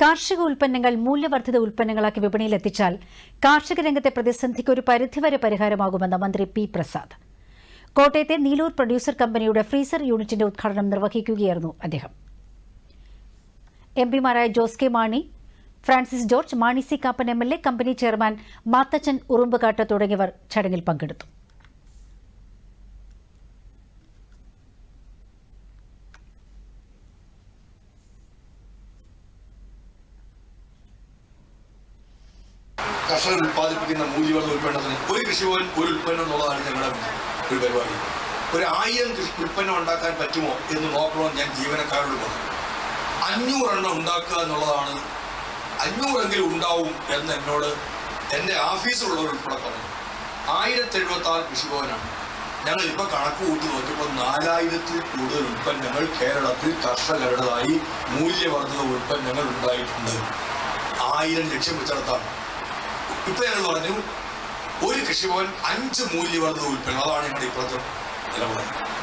കാർഷിക ഉൽപ്പന്നങ്ങൾ മൂല്യവർദ്ധിത ഉൽപ്പന്നങ്ങളാക്കി വിപണിയിൽ എത്തിച്ചാൽ കാർഷിക രംഗത്തെ പ്രതിസന്ധിക്ക് ഒരു പരിധിവരെ പരിഹാരമാകുമെന്ന് മന്ത്രി പി പ്രസാദ്. കോട്ടയത്തെ നീലൂർ പ്രൊഡ്യൂസർ കമ്പനിയുടെ ഫ്രീസർ യൂണിറ്റിന്റെ ഉദ്ഘാടനം നിർവഹിക്കുകയായിരുന്നു അദ്ദേഹം. എം പിമാരായ Jose K Mani Francis George Mani C Kappan M L A company chairman Mathachan Urumbukattu തുടങ്ങിയവർ ചടങ്ങിൽ പങ്കെടുത്തു. കർഷകർ ഉൽപ്പാദിപ്പിക്കുന്ന മൂല്യവർദ്ധ ഉൽപ്പന്നത്തിന് ഒരു കൃഷിഭവൻ ഒരു ഉൽപ്പന്നം എന്നുള്ളതാണ് ഞങ്ങളുടെ ഒരു പരിപാടി. ഒരു ആയിരം കൃഷി ഉൽപ്പന്നം ഉണ്ടാക്കാൻ പറ്റുമോ എന്ന് നോക്കണമെന്ന് ഞാൻ ജീവനക്കാരോട് പറഞ്ഞു. അഞ്ഞൂറെണ്ണം ഉണ്ടാക്കുക എന്നുള്ളതാണ് അഞ്ഞൂറെങ്കിലും ഉണ്ടാവും എന്ന് എന്നോട് എന്റെ ഓഫീസിലുള്ളവർ ഉൾപ്പെടെ പറഞ്ഞു. ആയിരത്തി എഴുപത്തി ആറ് കൃഷിഭവനാണ് ഞങ്ങൾ ഇപ്പൊ കണക്ക് കൂട്ടി നോക്കിയപ്പോൾ നാലായിരത്തിൽ കൂടുതൽ ഉൽപ്പന്നങ്ങൾ കേരളത്തിൽ കർഷകരുടേതായി മൂല്യവർദ്ധിത ഉൽപ്പന്നങ്ങൾ ഉണ്ടായിട്ടുണ്ട്. ആയിരം ലക്ഷം വെച്ചിടത്താണ്. ഇപ്പൊ ഞങ്ങൾ പറഞ്ഞു ഒരു കൃഷിഭവൻ അഞ്ച് മൂല്യവർദ്ധ ഉൽപ്പന്നം. അതാണ് ഞങ്ങളുടെ ഇപ്പോഴത്തെ നിലപാട്.